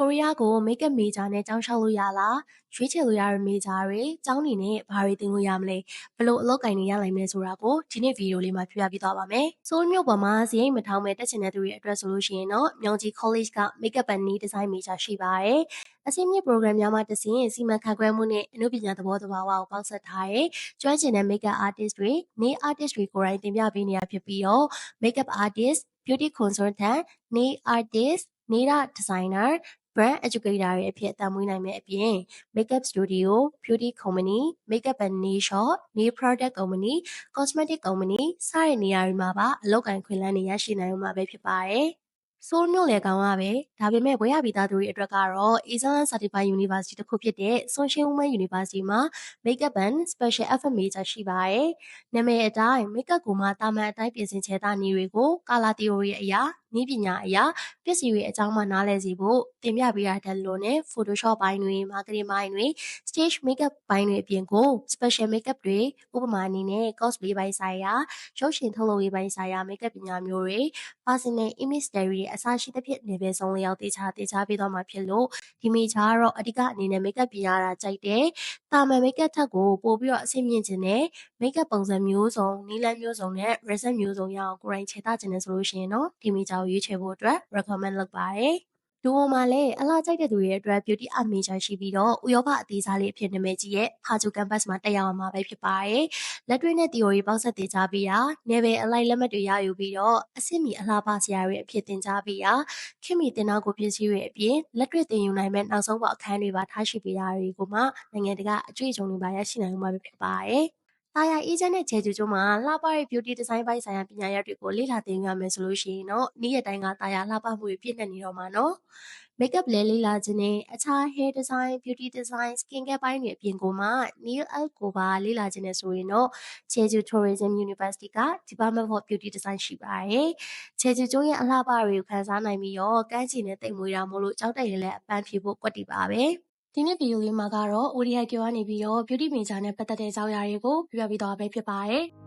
ကိုရီးယားကို Makeup Major နဲ့ကျောင်းလျှောက်လို့ရလား၊ရွေးချယ်လို့ရတဲ့ Major တွေ၊ကျောင်းအနေနဲ့ဘာတွေသင်လို့ရမလဲ၊ဘယ်လိုအလုပ်အကိုင်တွေရနိုင်မလဲဆိုတာကိုဒီနေ့ဗီဒီယိုလေးမှာပြောပြပေးသွားပါမယ်။ဆိုးလ်မြို့ပေါ်မှာစရိတ်မထောင်းပဲတက်ချင်တဲ့သူတွေအတွက်ဆိုလို့ရှိရင်တော့မြောင်ကြီး College က Makeup and Nail Design Major ရှိပါတယ်။အဆင့်မြင့် program များမှတစ်ဆင့်စီမံခန့်ခွဲမှုနဲ့အနုပညာသဘောသဘာဝကိုပေါင်းစပ်ထားတဲ့ကျွမ်းကျင်တဲ့ Makeup Artist တွေ၊ Nail Artist တွေကိုယ်တိုင်တင်ပြပေးနေတာဖြစ်ပြီးတော့ Makeup Artist, Beauty Consultant, Nail Artist, Nail Art Designer, Brand Educator တွေအဖြစ်အသက်မွေးနိုင်မယ့်အပြင် Makeup Studio, Beauty Company, Makeup and Nail Shop, Nail Product Company, Cosmetic Company စတဲ့နေရာတွေမှာပါအလုပ်အကိုင်အခွင့်အလမ်းတွေရရှိနိုင်ဦးမှာပဲဖြစ်ပါတယ်။ဆိုးလ်မြို့လယ်ကောင်ကပဲဒါပေမဲ့ဘွဲရပြီးသားသူတွေအတွက်ကတော့ Asan Certified University တစ်ခုဖြစ်တဲ့ Sunshine Women University မှာ Makeup and Special Effect Major ရှိပါတယ်။နာမည်အတိုင်း Makeup ကိုမှတာမန်အတိုင်းပြင်ဆင်ချဲသားနည်းတွေကို Color Theory အရာ နည်းပညာအရာပစ္စည်းတွေအကြောင်းမှနားလည်စေဖို့တင်ပြပေးတာတက်လို့နဲ့ Photoshop ဘိုင်းတွေ Marketing ဘိုင်းတွေ Stage Makeup ဘိုင်းတွေအပြင်ကို Special Makeup တွေဥပမာအနေနဲ့ Cosplay ဘိုင်းဆိုင်ရာရုပ်ရှင်ထုတ်လုပ်ရေးဘိုင်းဆိုင်ရာ Makeup ပညာမျိုးတွေ Personal Image Diary တွေအစရှိသဖြင့်နေပယ်ဆုံးလျောက်တေချာတေချာပေးသွားမှာဖြစ်လို့ဒီမေဂျာကတော့အဓိကအနေနဲ့ Makeup ပညာတာကြိုက်တယ်။တာမန် Makeup ထက်ကိုပိုပြီးတော့အဆင့်မြင့်ခြင်းနဲ့ Makeup ပုံစံမျိုးစုံနည်းလမ်းမျိုးစုံနဲ့ result မျိုးစုံရအောင်ကိုယ်တိုင်ခြေသားခြင်းနဲ့ဆိုလို့ရှိရင်တော့ဒီမေဂျာကိုရွေးချယ်ဖို့အတွက် recommend လုပ်ပါတယ်။ဒူဝိုမှာလည်းအလှကြိုက်တဲ့သူတွေအတွက် beauty art major ရှိပြီးတော့ဥရောပအသေးစားလေးအဖြစ်နာမည်ကြီးရဲ့ Paju campus မှာတက်ရောက်ရမှာပဲဖြစ်ပါတယ်။လက်တွေ့နဲ့ theory ပေါင်းစပ်သင်ကြားပေးတာနယ်ပယ်အလိုက်လက်မှတ်တွေရယူပြီးတော့အဆင့်မီအလှပဆရာတွေအဖြစ်သင်ကြားပေးတာခင်မီတင်နောက်ကိုပစ္စည်းတွေအပြင်လက်တွေ့သင်ယူနိုင်မဲ့နောက်ဆုံးပေါ်အခန်းတွေပါထားရှိပေးတာတွေကိုမှနိုင်ငံတကာအတွေ့အကြုံတွေပါရရှိနိုင်မှာဖြစ်ပါတယ်။ တာယာအေးချမ်းတဲ့ခြေကျူးကျုံးမှာလှပတဲ့ beauty design ဘိုင်းဆိုင်ရာပညာရပ်တွေကိုလေ့လာသင်ယူရမယ်ဆိုလို့ရှိရင်တော့နေ့ရက်တိုင်းကတာယာလှပမှုတွေပြည့်နှက်နေတော့မှာနော်။ makeup လဲလေ့လာခြင်းနဲ့အခြား hair design, beauty design, skin care ဘိုင်းတွေအပြင်ကိုမှ nail art ကိုပါလေ့လာခြင်းနဲ့ဆိုရင်တော့ Jeju Tourism University က Department of Beauty Design ရှိပါတယ်။ခြေကျူးကျုံးရဲ့အလှပတွေကိုခန်းစားနိုင်ပြီးတော့ကန်းချီနဲ့တိတ်မွေးတာမို့လို့ကြောက်တက်ရင်လည်းအပန်းဖြေဖို့ကွက်တီပါပဲ။ ဒီနေ့ဗီဒီယိုလေးမှာကတော့ ODI ကျော်ကနေပြီးတော့ beauty major နဲ့ပတ်သက်တဲ့အကြောင်းအရာတွေကိုပြပြပေးသွားပဲဖြစ်ပါတယ်။